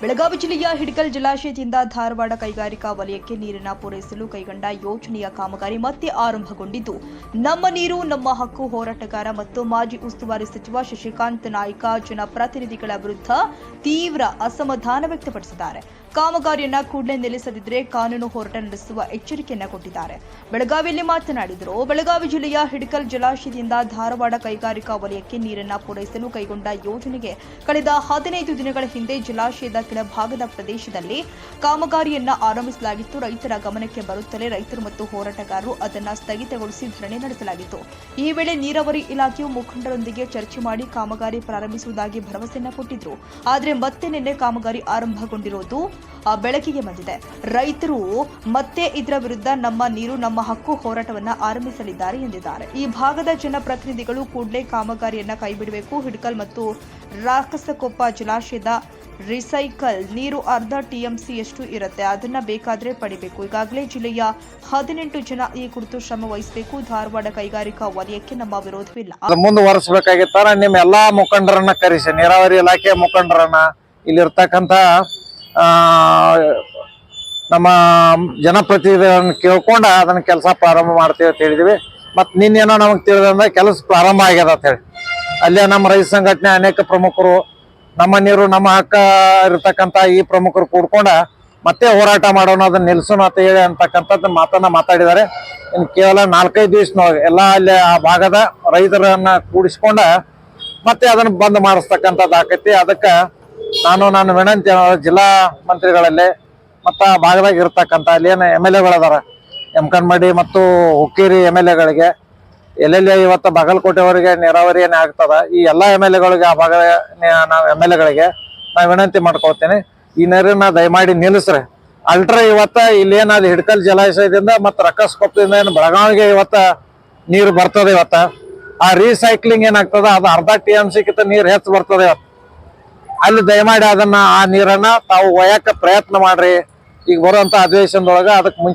ಬೆಳಗಾವಿ ಜಿಲ್ಲೆಯ ಹಿಡಕಲ್ ಜಲಾಶಯದಿಂದ ಧಾರವಾಡ ಕೈಗಾರಿಕಾ ವಲಯಕ್ಕೆ ನೀರನ್ನ ಪೂರೈಸಲು ಕೈಗೊಂಡ ಯೋಜನೆಯ ಕಾಮಗಾರಿ ಮತ್ತೆ ಆರಂಭಗೊಂಡಿದ್ದು, ನಮ್ಮ ನೀರು, ನಮ್ಮ ಹಕ್ಕು ಹೋರಾಟಗಾರ ಮತ್ತು ಮಾಜಿ ಉಸ್ತುವಾರಿ ಸಚಿವ ಶಶಿಕಾಂತ್ ನಾಯ್ಕ, ಜನಪ್ರತಿನಿಧಿಗಳ ವಿರುದ್ಧ ತೀವ್ರ ಅಸಮಾಧಾನ ವ್ಯಕ್ತಪಡಿಸಿದ್ದಾರೆ. ಕಾಮಗಾರಿಯನ್ನ ಕೂಡಲೇ ನಿಲ್ಲಿಸದಿದ್ರೆ ಕಾನೂನು ಹೋರಾಟ ನಡೆಸುವ ಎಚ್ಚರಿಕೆಯನ್ನ ಕೊಟ್ಟಿದ್ದಾರೆ. ಬೆಳಗಾವಿಯಲ್ಲಿ ಮಾತನಾಡಿದರು, ಬೆಳಗಾವಿ ಜಿಲ್ಲೆಯ ಹಿಡಕಲ್ ಜಲಾಶಯದಿಂದ ಧಾರವಾಡ ಕೈಗಾರಿಕಾ ವಲಯಕ್ಕೆ ನೀರನ್ನ ಪೂರೈಸಲು ಕೈಗೊಂಡ ಯೋಜನೆಗೆ ಕಳೆದ ಹದಿನೈದು ದಿನಗಳ ಹಿಂದೆ ಜಲಾಶಯದ ಕೆಳಭಾಗದ ಪ್ರದೇಶದಲ್ಲಿ ಕಾಮಗಾರಿಯನ್ನ ಆರಂಭಿಸಲಾಗಿತ್ತು. ರೈತರ ಗಮನಕ್ಕೆ ಬರುತ್ತಲೇ ರೈತರು ಮತ್ತು ಹೋರಾಟಗಾರರು ಅದನ್ನ ಸ್ಥಗಿತಗೊಳಿಸಿ ಧರಣಿ ನಡೆಸಲಾಗಿತ್ತು. ಈ ವೇಳೆ ನೀರಾವರಿ ಇಲಾಖೆಯು ಮುಖಂಡರೊಂದಿಗೆ ಚರ್ಚೆ ಮಾಡಿ ಕಾಮಗಾರಿ ಪ್ರಾರಂಭಿಸುವುದಾಗಿ ಭರವಸೆಯನ್ನ ಕೊಟ್ಟಿದ್ರು. ಆದರೆ ಮತ್ತೆ ನಿನ್ನೆ ಕಾಮಗಾರಿ ಆರಂಭಗೊಂಡಿರುವುದು ಬೆಳಕಿಗೆ ಬಂದಿದೆ. ರೈತರು ಮತ್ತೆ ಇದರ ವಿರುದ್ಧ ನಮ್ಮ ನೀರು, ನಮ್ಮ ಹಕ್ಕು ಹೋರಾಟವನ್ನ ಆರಂಭಿಸಲಿದ್ದಾರೆ ಎಂದಿದ್ದಾರೆ. ಈ ಭಾಗದ ಜನಪ್ರತಿನಿಧಿಗಳು ಕೂಡಲೇ ಕಾಮಗಾರಿಯನ್ನ ಕೈಬಿಡಬೇಕು. ಹಿಡ್ಕಲ್ ಮತ್ತು ರಾಕಸಕೊಪ್ಪ ಜಲಾಶಯದ ರಿಸೈಕಲ್ ನೀರು ಅರ್ಧ ಟಿಎಂಸಿಯಷ್ಟು ಇರುತ್ತೆ. ಅದನ್ನ ಬೇಕಾದ್ರೆ ಪಡಿಬೇಕು. ಈಗಾಗಲೇ ಜಿಲ್ಲೆಯ ಹದಿನೆಂಟು ಜನ ಈ ಕುರಿತು ಶ್ರಮ ವಹಿಸಬೇಕು. ಧಾರವಾಡ ಕೈಗಾರಿಕಾ ವಲಯಕ್ಕೆ ನಮ್ಮ ವಿರೋಧವಿಲ್ಲ. ಮುಂದುವರಿಸಬೇಕಾಗಿತ್ತಾರ ನಿಮ್ಮ ಎಲ್ಲಾ ಮುಖಂಡರನ್ನ ಕರೆಸಿ, ನೀರಾವರಿ ಇಲಾಖೆ ಮುಖಂಡರನ್ನ ಇಲ್ಲಿರ್ತಕ್ಕಂಥ ನಮ್ಮ ಜನಪ್ರತಿನಿಧಿಗಳನ್ನ ಕೇಳ್ಕೊಂಡು ಅದನ್ನ ಕೆಲಸ ಪ್ರಾರಂಭ ಮಾಡ್ತೀವಿ ಅಂತ ಹೇಳಿದ್ವಿ. ಮತ್ತು ನಿನ್ನೇನೋ ನಮಗೆ ತಿಳಿದಂದ್ರೆ ಕೆಲಸ ಪ್ರಾರಂಭ ಆಗ್ಯದ ಅಂತ ಹೇಳಿ. ಅಲ್ಲೇ ನಮ್ಮ ರೈತ ಸಂಘಟನೆ ಅನೇಕ ಪ್ರಮುಖರು, ನಮ್ಮ ನೀರು, ನಮ್ಮ ಹಕ್ಕ ಇರತಕ್ಕಂಥ ಈ ಪ್ರಮುಖರು ಕೂಡ್ಕೊಂಡ ಮತ್ತೆ ಹೋರಾಟ ಮಾಡೋಣ, ಅದನ್ನ ನಿಲ್ಸೋಣ ಅಂತ ಹೇಳಿ ಅಂತಕ್ಕಂಥದ್ದು ಮಾತನ್ನ ಮಾತಾಡಿದ್ದಾರೆ. ಇನ್ನು ಕೇವಲ ನಾಲ್ಕೈದು ದಿವಸನೊಳಗೆ ಎಲ್ಲ ಅಲ್ಲಿ ಆ ಭಾಗದ ರೈತರನ್ನ ಕೂಡಿಸ್ಕೊಂಡ ಮತ್ತೆ ಅದನ್ನ ಬಂದ್ ಮಾಡಿಸ್ತಕ್ಕಂಥದ್ದು ಆಕೈತಿ ಅದಕ್ಕೆ ನಾನು ನಾನು ವಿನಂತಿ ಜಿಲ್ಲಾ ಮಂತ್ರಿಗಳಲ್ಲಿ ಮತ್ತು ಆ ಭಾಗದಾಗ ಇರ್ತಕ್ಕಂಥ ಅಲ್ಲಿ ಏನು ಎಂ ಎಲ್ ಎಗಳದಾರ ಎಮ್ಕನ್ಮಡಿ ಮತ್ತು ಹುಕ್ಕೇರಿ ಎಂ ಎಲ್ ಎಗಳಿಗೆ ಎಲ್ಲೆಲ್ಲಿ ಇವತ್ತು ಬಾಗಲಕೋಟೆವರೆಗೆ ನೀರಾವರಿ ಏನೇ ಆಗ್ತದ, ಈ ಎಲ್ಲಾ ಎಂ ಎಲ್ ಎಗಳಿಗೆ ಆ ಭಾಗ ನಾವು ಎಂ ಎಲ್ ಎಗಳಿಗೆ ನಾ ವಿನಂತಿ ಮಾಡ್ಕೊಳ್ತೇನೆ. ಈ ನೀರನ್ನ ದಯಮಾಡಿ ನಿಲ್ಲಿಸ್ರಿ. ಅಲ್ಟ್ರಾ ಇವತ್ತ ಇಲ್ಲಿ ಏನಾದ್ರು ಹಿಡ್ಕಲ್ ಜಲಾಶಯದಿಂದ ಮತ್ತು ರಕ್ಕಸ್ಕೊಪ್ಪದಿಂದ ಏನು ಬೆಳಗಾವಿಗೆ ಇವತ್ತ ನೀರು ಬರ್ತದೆ ಇವತ್ತ. ಆ ರೀಸೈಕ್ಲಿಂಗ್ ಏನಾಗ್ತದ ಅದು ಅರ್ಧ ಟಿ ಎಂ ಸಿ ಕಿಂತ ನೀರು ಹೆಚ್ಚು ಬರ್ತದೆ ಇವತ್ತು. ಅಲ್ಲಿ ದಯಮಾಡಿ ಅದನ್ನ ಆ ನೀರನ್ನ ತಾವು ಒಯ್ಯಾಕ ಪ್ರಯತ್ನ ಮಾಡ್ರಿ. ಈಗ ಬರುವಂತ ಅಧಿವೇಶನದೊಳಗ ಅದಕ್ಕೆ ಮುಂಚೆ